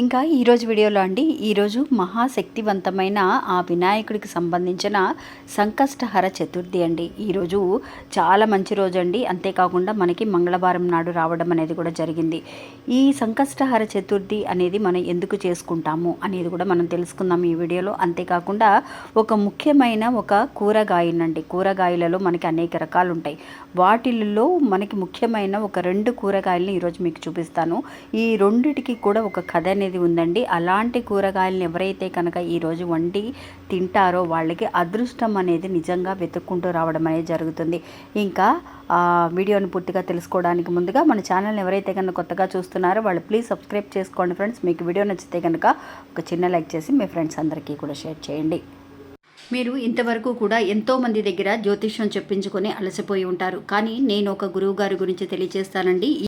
ఇంకా ఈరోజు వీడియోలో అండి ఈరోజు మహాశక్తివంతమైన ఆ వినాయకుడికి సంబంధించిన సంకష్టహర చతుర్థి అండి. ఈరోజు చాలా మంచి రోజు అండి. అంతేకాకుండా మనకి మంగళవారం నాడు రావడం అనేది కూడా జరిగింది. ఈ సంకష్టహర చతుర్థి అనేది మనం ఎందుకు చేసుకుంటాము అనేది కూడా మనం తెలుసుకుందాం ఈ వీడియోలో. అంతేకాకుండా ఒక ముఖ్యమైన ఒక కూరగాయనండి కూరగాయలలో మనకి అనేక రకాలు ఉంటాయి. వాటిల్లో మనకి ముఖ్యమైన ఒక రెండు కూరగాయలను ఈరోజు మీకు చూపిస్తాను. ఈ రెండిటికి కూడా ఒక కథ అనేది ఉందండి. అలాంటి కూరగాయలను ఎవరైతే కనుక ఈరోజు వండి తింటారో వాళ్ళకి అదృష్టం అనేది నిజంగా వెతుక్కుంటూ రావడం అనేది జరుగుతుంది. ఇంకా వీడియోని పూర్తిగా తెలుసుకోవడానికి ముందుగా మన ఛానల్ని ఎవరైతే కనుక కొత్తగా చూస్తున్నారో వాళ్ళు ప్లీజ్ సబ్స్క్రైబ్ చేసుకోండి ఫ్రెండ్స్. మీకు వీడియో నచ్చితే కనుక ఒక చిన్న లైక్ చేసి మీ ఫ్రెండ్స్ అందరికీ కూడా షేర్ చేయండి. మీరు ఇంతవరకు కూడా ఎంతో మంది దగ్గర జ్యోతిష్యం చెప్పించుకొని అలసిపోయి ఉంటారు. కానీ నేను ఒక గురువు గారి గురించి తెలియజేస్తానండి.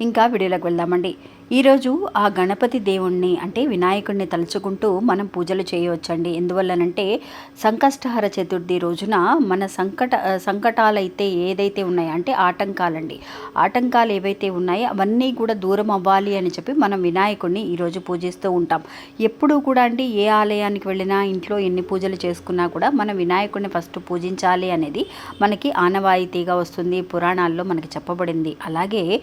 ఇంకా వీడియోలోకి వెళ్దామండి. ఈరోజు ఆ గణపతి దేవుణ్ణి అంటే వినాయకుడిని తలుచుకుంటూ మనం పూజలు చేయవచ్చండి. ఎందువల్లనంటే సంకష్టహర చతుర్థి రోజున మన సంకట సంకటాలైతే ఏదైతే ఉన్నాయో అంటే ఆటంకాలండి. ఆటంకాలు ఏవైతే ఉన్నాయో అవన్నీ కూడా దూరం అవ్వాలి అని చెప్పి మనం వినాయకుడిని ఈరోజు పూజిస్తూ ఉంటాం. ఎప్పుడూ కూడా అండి ఏ ఆలయానికి వెళ్ళినా ఇంట్లో ఎన్ని పూజలు చేసుకున్నా కూడా మన వినాయకుడిని ఫస్ట్ పూజించాలి అనేది మనకి ఆనవాయితీగా వస్తుంది. పురాణాల్లో మనకి చెప్పబడింది. అలాగే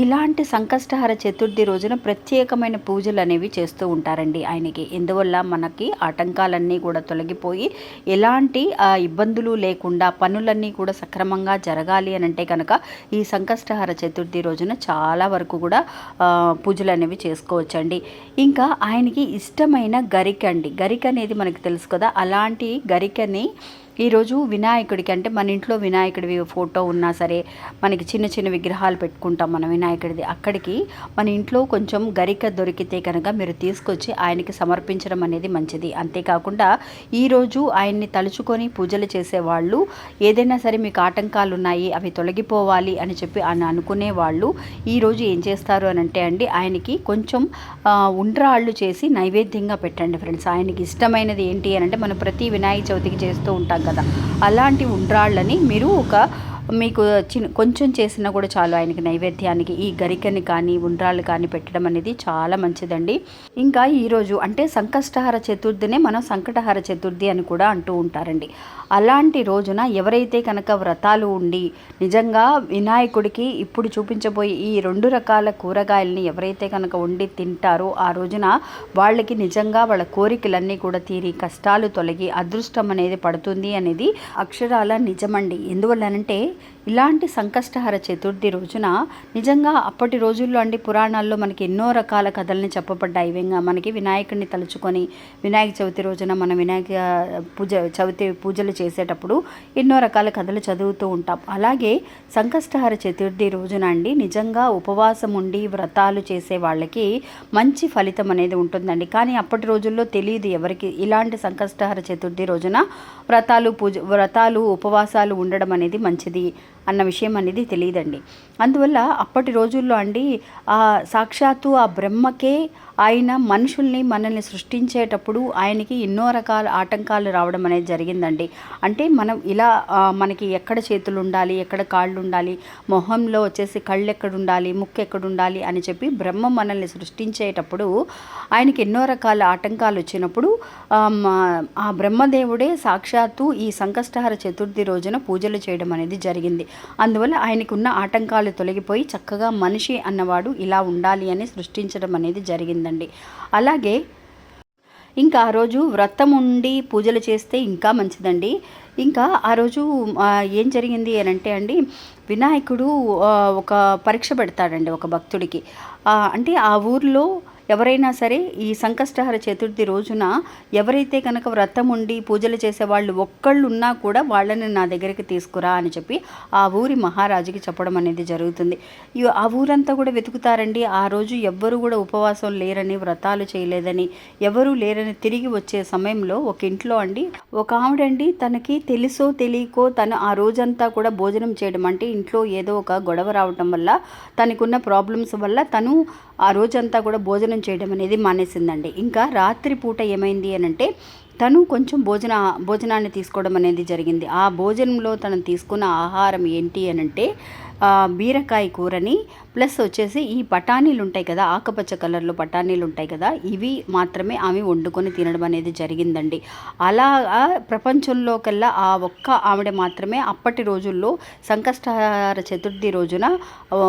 ఇలాంటి సంకష్టహార చతుర్థి రోజున ప్రత్యేకమైన పూజలు అనేవి చేస్తూ ఉంటారండి ఆయనకి. ఎందువల్ల మనకి ఆటంకాలన్నీ కూడా తొలగిపోయి ఎలాంటి ఇబ్బందులు లేకుండా పనులన్నీ కూడా సక్రమంగా జరగాలి అని అంటే కనుక ఈ సంకష్టహర చతుర్థి రోజున చాలా వరకు కూడా పూజలు అనేవి చేసుకోవచ్చండి. ఇంకా ఆయనకి ఇష్టమైన గరిక అండి. గరిక అనేది మనకి తెలుసు కదా అలాంటి గరికని ఈరోజు వినాయకుడికి అంటే మన ఇంట్లో వినాయకుడివి ఫోటో ఉన్నా సరే మనకి చిన్న చిన్న విగ్రహాలు పెట్టుకుంటాం మన వినాయకుడిది. అక్కడికి మన ఇంట్లో కొంచెం గరిక దొరికితే కనుక మీరు తీసుకొచ్చి ఆయనకి సమర్పించడం అనేది మంచిది. అంతేకాకుండా ఈరోజు ఆయన్ని తలుచుకొని పూజలు చేసేవాళ్ళు ఏదైనా సరే మీకు ఆటంకాలు ఉన్నాయి అవి తొలగిపోవాలి అని చెప్పి అని అనుకునే వాళ్ళు ఈరోజు ఏం చేస్తారు అని అంటే అండి ఆయనకి కొంచెం ఉండ్రాళ్ళు చేసి నైవేద్యంగా పెట్టండి ఫ్రెండ్స్. ఆయనకి ఇష్టమైనది ఏంటి అని అంటే మనం ప్రతి వినాయక చవితికి చేస్తూ ఉంటాం కదా. అలాంటి ఉండ్రాళ్ళని మీరు ఒక మీకు చిన్న కొంచెం చేసినా కూడా చాలు ఆయనకి నైవేద్యానికి ఈ గరికని కానీ ఉండ్రాళ్ళు కానీ పెట్టడం అనేది చాలా మంచిదండి. ఇంకా ఈరోజు అంటే సంకష్టహార చతుర్థినే మనం సంకటహార చతుర్థి అని కూడా అంటూ ఉంటారండి. అలాంటి రోజున ఎవరైతే కనుక వ్రతాలు ఉండి నిజంగా వినాయకుడికి ఇప్పుడు చూపించబోయే ఈ రెండు రకాల కూరగాయలని ఎవరైతే కనుక వండి తింటారో ఆ రోజున వాళ్ళకి నిజంగా వాళ్ళ కోరికలన్నీ కూడా తీరి కష్టాలు తొలగి అదృష్టం అనేది పడుతుంది అనేది అక్షరాల నిజమండి. ఎందువల్లనంటే ఇలాంటి సంకష్టహర చతుర్థి రోజున నిజంగా అప్పటి రోజుల్లో అండి పురాణాల్లో మనకి ఎన్నో రకాల కథల్ని చెప్పబడ్డాయి. ఇవిగా మనకి వినాయకుడిని తలుచుకొని వినాయక చవితి రోజున మన వినాయక పూజ చవితి పూజలు చేసేటప్పుడు ఎన్నో రకాల కథలు చదువుతూ ఉంటాం. అలాగే సంకష్టహర చతుర్థి రోజున అండి నిజంగా ఉపవాసం ఉండి వ్రతాలు చేసే వాళ్ళకి మంచి ఫలితం అనేది ఉంటుందండి. కానీ అప్పటి రోజుల్లో తెలియదు ఎవరికి ఇలాంటి సంకష్టహర చతుర్థి రోజున వ్రతాలు పూజ వ్రతాలు ఉపవాసాలు ఉండడం అనేది మంచిది. అన్న విషయం అనేది తెలియదండి. అందువల్ల అప్పటి రోజుల్లో అండి ఆ సాక్షాత్తు ఆ బ్రహ్మకే ఆయన మనుషుల్ని మనల్ని సృష్టించేటప్పుడు ఆయనకి ఎన్నో రకాల ఆటంకాలు రావడం అనేది జరిగిందండి. అంటే మనం ఇలా మనకి ఎక్కడ చేతులు ఉండాలి ఎక్కడ కాళ్ళు ఉండాలి మొహంలో వచ్చేసి కళ్ళు ఎక్కడ ఉండాలి ముక్కు ఎక్కడ ఉండాలి అని చెప్పి బ్రహ్మ మనల్ని సృష్టించేటప్పుడు ఆయనకి ఎన్నో రకాల ఆటంకాలు వచ్చినప్పుడు ఆ, ఆ బ్రహ్మదేవుడే సాక్షాత్తు ఈ సంకష్టహర చతుర్థి రోజున పూజలు చేయడం అనేది జరిగింది. అందువల్ల ఆయనకున్న ఆటంకాలు తొలగిపోయి చక్కగా మనిషి అన్నవాడు ఇలా ఉండాలి అని సృష్టించడం అనేది జరిగిందండి. అలాగే ఇంకా ఆ రోజు వ్రతం ఉండి పూజలు చేస్తే ఇంకా మంచిదండి. ఇంకా ఆ రోజు ఏం జరిగింది అని అంటే అండి వినాయకుడు ఒక పరీక్ష పెడతాడండి ఒక భక్తుడికి. అంటే ఆ ఊర్లో ఎవరైనా సరే ఈ సంకష్టహర చతుర్థి రోజున ఎవరైతే కనుక వ్రతం ఉండి పూజలు చేసే వాళ్ళు ఒక్కళ్ళు ఉన్నా కూడా వాళ్ళని నా దగ్గరికి తీసుకురా అని చెప్పి ఆ ఊరి మహారాజుకి చెప్పడం అనేది జరుగుతుంది. ఆ ఊరంతా కూడా వెతుకుతారండి. ఆ రోజు ఎవ్వరు కూడా ఉపవాసం లేరని వ్రతాలు చేయలేదని ఎవరూ లేరని తిరిగి వచ్చే సమయంలో ఒక ఇంట్లో అండి ఒక ఆవిడండి తనకి తెలుసో తెలియకో తను ఆ రోజంతా కూడా భోజనం చేయడం అంటే ఇంట్లో ఏదో ఒక గొడవ రావటం వల్ల తనకున్న ప్రాబ్లమ్స్ వల్ల తను ఆ రోజంతా కూడా భోజనం చేయడం అనేది మానేసిందండి. ఇంకా రాత్రి పూట ఏమైంది అని అంటే తను కొంచెం భోజన భోజనాన్ని తీసుకోవడం అనేది జరిగింది. ఆ భోజనంలో తను తీసుకున్న ఆహారం ఏంటి అని అంటే బీరకాయ కూరని ప్లస్ వచ్చేసి ఈ పటానీలు ఉంటాయి కదా ఆకుపచ్చ కలర్లో బఠానీలు ఉంటాయి కదా ఇవి మాత్రమే ఆమె వండుకొని తినడం అనేది జరిగిందండి. అలా ప్రపంచంలో కల్లా ఆ ఒక్క ఆవిడ మాత్రమే అప్పటి రోజుల్లో సంకష్టహార చతుర్థి రోజున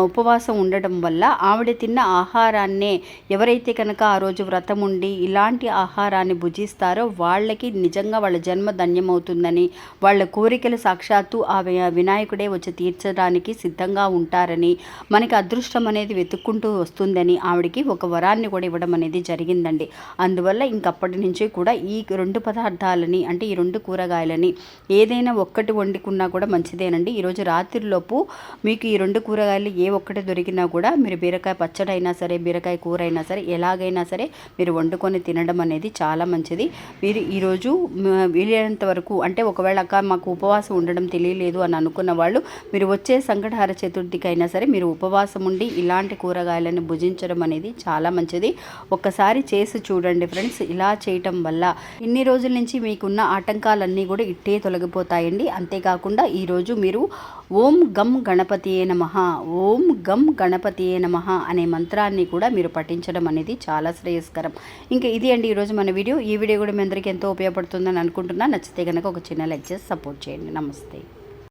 ఉపవాసం ఉండడం వల్ల ఆవిడ తిన్న ఆహారాన్నే ఎవరైతే కనుక ఆ రోజు వ్రతం ఉండి ఇలాంటి ఆహారాన్ని భుజిస్తారో వాళ్ళకి నిజంగా వాళ్ళ జన్మ ధన్యమవుతుందని వాళ్ళ కోరికలు సాక్షాత్తు ఆ వినాయకుడే వచ్చి తీర్చడానికి సిద్ధంగా ఉంటారని మనకి అదృష్టం అనేది వెతుక్కుంటూ వస్తుందని ఆవిడకి ఒక వరాన్ని కూడా ఇవ్వడం అనేది జరిగిందండి. అందువల్ల ఇంకప్పటి నుంచి కూడా ఈ రెండు పదార్థాలని అంటే ఈ రెండు కూరగాయలని ఏదైనా ఒక్కటి వండుకున్నా కూడా మంచిదేనండి. ఈరోజు రాత్రిలోపు మీకు ఈ రెండు కూరగాయలు ఏ ఒక్కటి దొరికినా కూడా మీరు బీరకాయ పచ్చడి అయినా సరే బీరకాయ కూర అయినా సరే ఎలాగైనా సరే మీరు వండుకొని తినడం అనేది చాలా మంచిది. మీరు ఈరోజు వీలైనంత వరకు అంటే ఒకవేళ అక్క మాకు ఉపవాసం ఉండడం తెలియలేదు అని అనుకున్న వాళ్ళు మీరు వచ్చే సంకటహార చతుర్థికి అయినా సరే మీరు ఉపవాసం ఉండి ఇలాంటి కూరగాయలను భుజించడం అనేది చాలా మంచిది. ఒక్కసారి చేసి చూడండి ఫ్రెండ్స్ ఇలా చేయటం వల్ల ఇన్ని రోజుల నుంచి మీకున్న ఆటంకాలన్నీ కూడా ఇట్టే తొలగిపోతాయండి. అంతేకాకుండా ఈరోజు మీరు ఓం గం గణపతియే నమ ఓం గం గణపతియే నమ అనే మంత్రాన్ని కూడా మీరు పఠించడం అనేది చాలా శ్రేయస్కరం. ఇంకా ఇది అండి ఈరోజు మన వీడియో. ఈ వీడియో కూడా మీ అందరికీ ఎంతో ఉపయోగపడుతుందని అనుకుంటున్నా. నచ్చితే కనుక ఒక చిన్న లైక్ చేసి సపోర్ట్ చేయండి. నమస్తే.